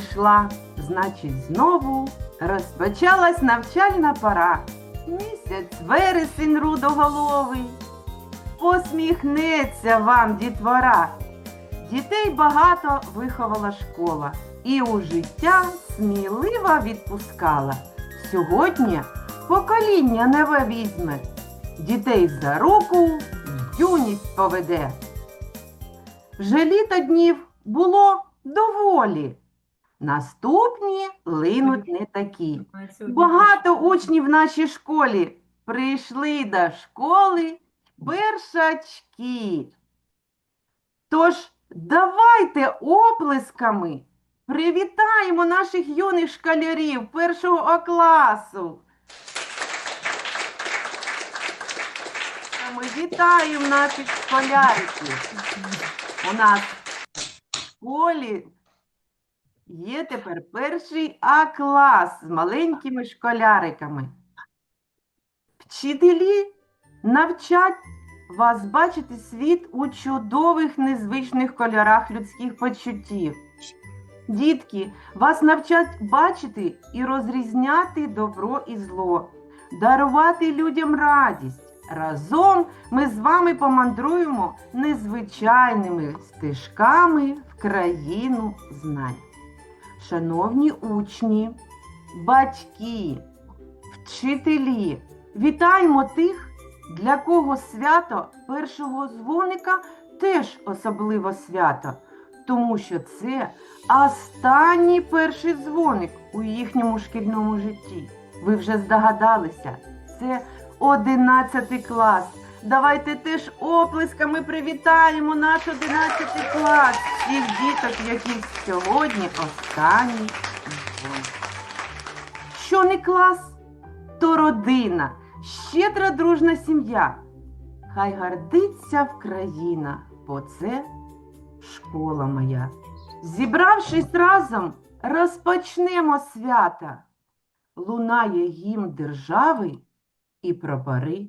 прийшла, значить, знову розпочалась навчальна пора. Місяць вересень рудоголовий. Посміхнеться вам дітвора. Дітей багато виховала школа і у життя сміливо відпускала. Сьогодні покоління нове візьме, дітей за руку в юність поведе. Вже літо днів було доволі. Наступні линуть не такі. Багато учнів в нашій школі прийшли до школи першачки. Тож давайте оплесками привітаємо наших юних школярів першого класу. Ми вітаємо наших школяриків. У нас в школі є тепер перший А клас з маленькими школяриками. Вчителі навчать вас бачити світ у чудових незвичних кольорах людських почуттів. Дітки, вас навчать бачити і розрізняти добро і зло, дарувати людям радість. Разом ми з вами помандруємо незвичайними стежками в країну знань. Шановні учні, батьки, вчителі, вітаємо тих, для кого свято першого дзвоника теж особливо свято, тому що це останній перший дзвоник у їхньому шкільному житті. Ви вже здогадалися, це 11 клас. Давайте теж оплесками привітаємо наш 11 клас, всіх діток, яких сьогодні останній. Що не клас, то родина, щедра дружна сім'я. Хай гордиться Вкраїна, бо це школа моя. Зібравшись разом, розпочнемо свята. Лунає гімн держави і прапори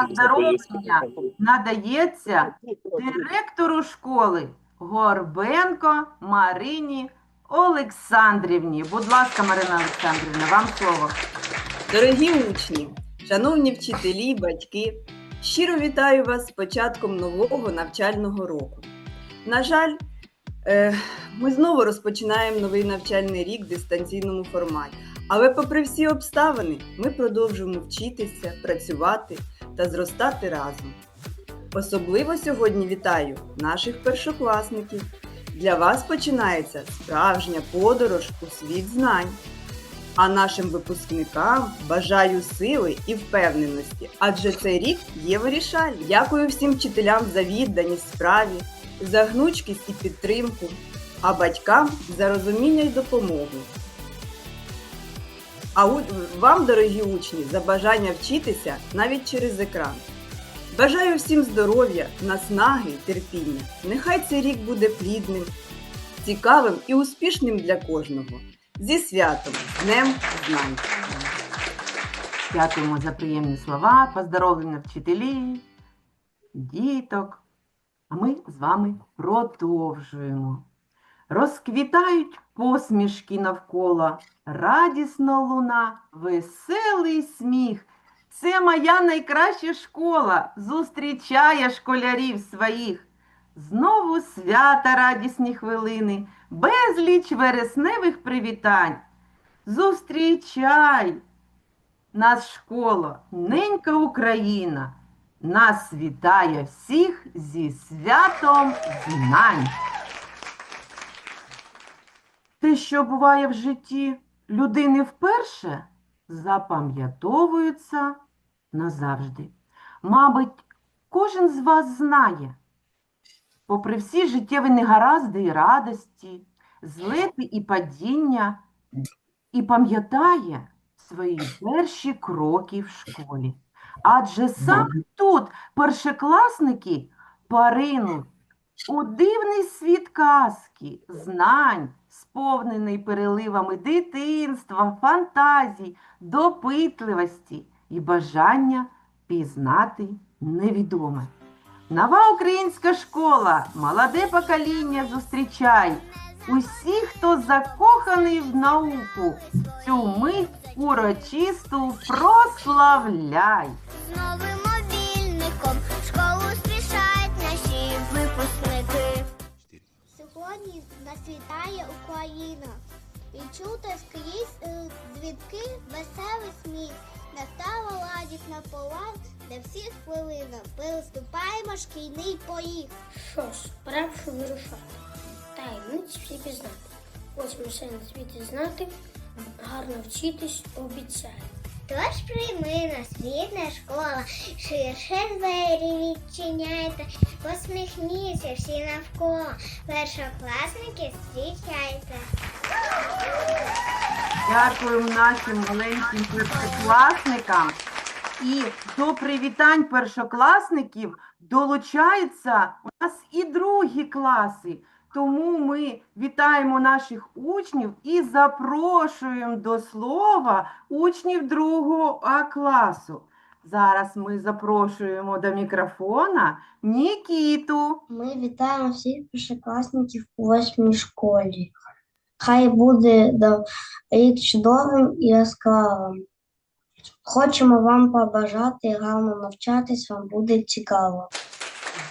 поздоровлення надається директору школи Горбенко Марині Олександрівні. Будь ласка, Марина Олександрівна, вам слово. Дорогі учні, шановні вчителі, батьки, щиро вітаю вас з початком нового навчального року. На жаль, е, ми знову розпочинаємо новий навчальний рік в дистанційному форматі. Але, попри всі обставини, ми продовжуємо вчитися, працювати та зростати разом. Особливо сьогодні вітаю наших першокласників. Для вас починається справжня подорож у світ знань. А нашим випускникам бажаю сили і впевненості, адже цей рік є вирішальним. Дякую всім вчителям за відданість справі, за гнучкість і підтримку, а батькам за розуміння й допомогу. А вам, дорогі учні, за бажання вчитися навіть через екран. Бажаю всім здоров'я, наснаги, терпіння. Нехай цей рік буде плідним, цікавим і успішним для кожного. Зі святом, Днем Знань! Дякуємо за приємні слова, поздоровлення вчителі, діток. А ми з вами продовжуємо. Розквітають посмішки навколо, радісно луна, веселий сміх. Це моя найкраща школа, зустрічає школярів своїх. Знову свята радісні хвилини, безліч вересневих привітань. Зустрічай! Нас школа, ненька Україна, нас вітає всіх зі святом знань. Те, що буває в житті людини вперше, запам'ятовується назавжди. Мабуть, кожен з вас знає, попри всі життєві негаразди і радості, злети і падіння, і пам'ятає свої перші кроки в школі. Адже саме тут першокласники поринуть у дивний світ казки, знань, сповнений переливами дитинства, фантазій, допитливості і бажання пізнати невідоме. Нова українська школа, молоде покоління зустрічай. Усі, хто закоханий в науку, цю мить урочисту прославляй. З новим мобільником школу спішають наші випускники. Сьогодні насвітає Україна. І чути скрізь е, звідки веселий сміх. Настала ладісна пора, де всіх хвилина. Переступаємо шкільний поріг. Що ж, пора вирушати. Таємниць всі пізнати. Ось ми все на світі знати, гарно вчитись обіцяю. Тож прийми нас, рідна школа, ширше двері відчиняйте, посміхніться всі навколо, першокласники зустрічайте. Дякуємо нашим маленьким першокласникам. І до привітань першокласників долучаються у нас і другі класи. Тому ми вітаємо наших учнів і запрошуємо до слова учнів другого А класу. Зараз ми запрошуємо до мікрофона Нікіту. Ми вітаємо всіх першокласників у восьмій школі. Хай буде рік чудовим і яскравим. Хочемо вам побажати гарно навчатись, вам буде цікаво.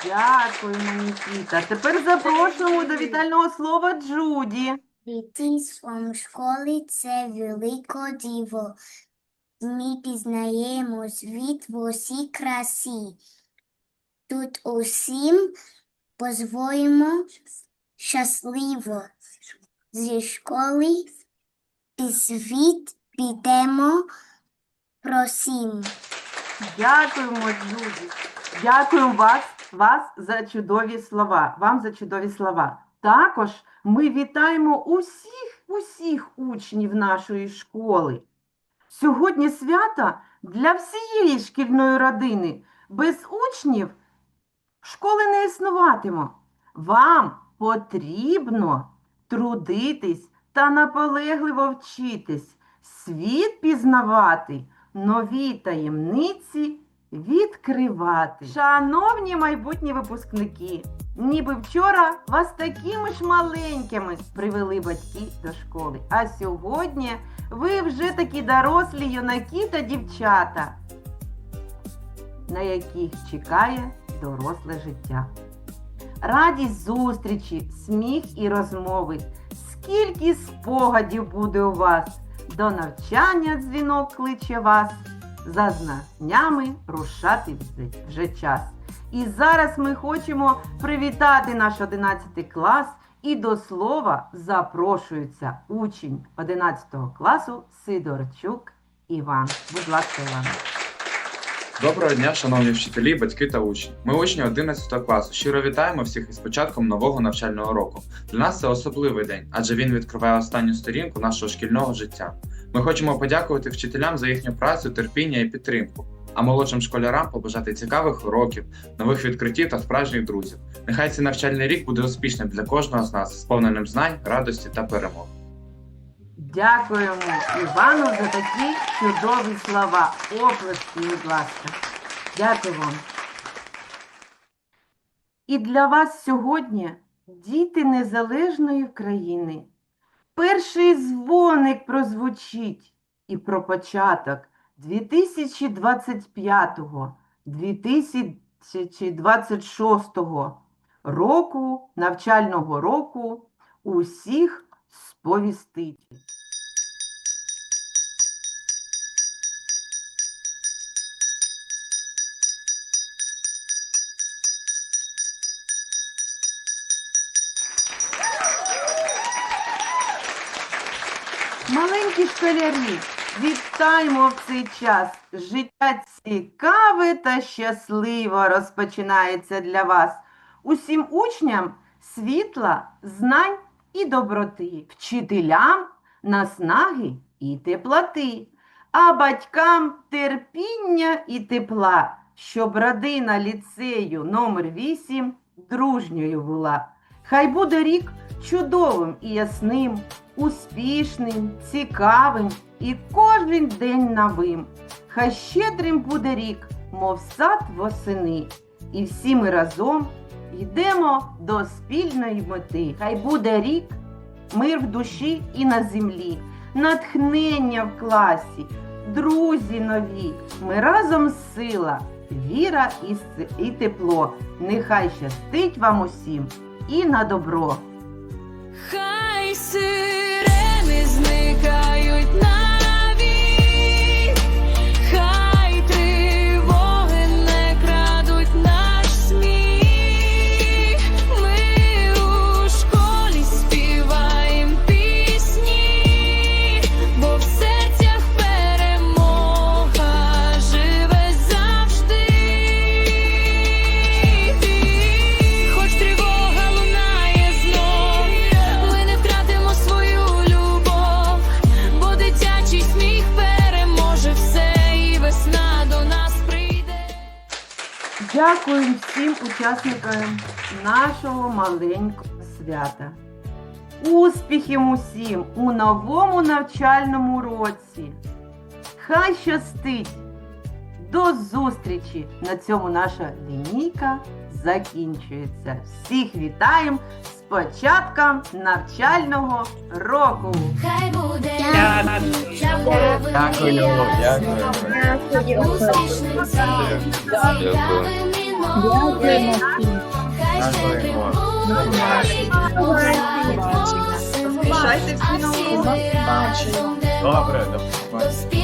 Дякуємо, Нікіта. Тепер запрошуємо до вітального слова Джуді. Дитинством школи це велике диво. Ми пізнаємо світ в усій красі. Тут усім позвоїмо щасливо. Зі школи і світ підемо просім. Дякуємо, Джуді. Дякуємо вас, вас за чудові слова. Вам за чудові слова. Також ми вітаємо усіх, усіх учнів нашої школи. Сьогодні свято для всієї шкільної родини. Без учнів школи не існуватиме. Вам потрібно трудитись та наполегливо вчитись, світ пізнавати, нові таємниці відкривати. Шановні майбутні випускники, ніби вчора вас такими ж маленькими привели батьки до школи. А сьогодні ви вже такі дорослі юнаки та дівчата, на яких чекає доросле життя. Радість зустрічі, сміх і розмови. Скільки спогадів буде у вас? До навчання дзвінок кличе вас. За знаннями рушати вже- час. І зараз ми хочемо привітати наш 11 клас. І до слова запрошується учень 11 класу Сидорчук Іван. Будь ласка, Іван. Доброго дня, шановні вчителі, батьки та учні. Ми учні 11 класу. Щиро вітаємо всіх із початком нового навчального року. Для нас це особливий день, адже він відкриває останню сторінку нашого шкільного життя. Ми хочемо подякувати вчителям за їхню працю, терпіння і підтримку, а молодшим школярам побажати цікавих уроків, нових відкриттів та справжніх друзів. Нехай цей навчальний рік буде успішним для кожного з нас, сповненим знань, радості та перемог. Дякуємо Івану за такі чудові слова. Оплески, будь ласка. Дякую вам. І для вас сьогодні, діти незалежної країни, перший дзвоник прозвучить і про початок 2025-2026 року, навчального року усіх сповістить. Школярі, вітаємо в цей час. Життя цікаве та щасливо розпочинається для вас. Усім учням світла, знань і доброти, вчителям наснаги і теплоти, а батькам терпіння і тепла, щоб родина ліцею номер 8 дружньою була. Хай буде рік чудовим і ясним, успішним, цікавим і кожен день новим. Хай щедрим буде рік, мов сад восени, і всі ми разом йдемо до спільної мети. Хай буде рік, мир в душі і на землі, натхнення в класі, друзі нові. Ми разом сила, віра і, тепло. Нехай щастить вам усім і на добро. Хай сирени Дякую всім учасникам нашого маленького свята. Успіхів усім у новому навчальному році. Хай щастить! До зустрічі! На цьому наша лінійка закінчується. Всіх вітаємо з початком навчального року! Хай буде Дякую, дякую. цей цікавим і новим. Хай щедрим буде наш Пишайте всі а всі нового. ми разом Добре, до спільної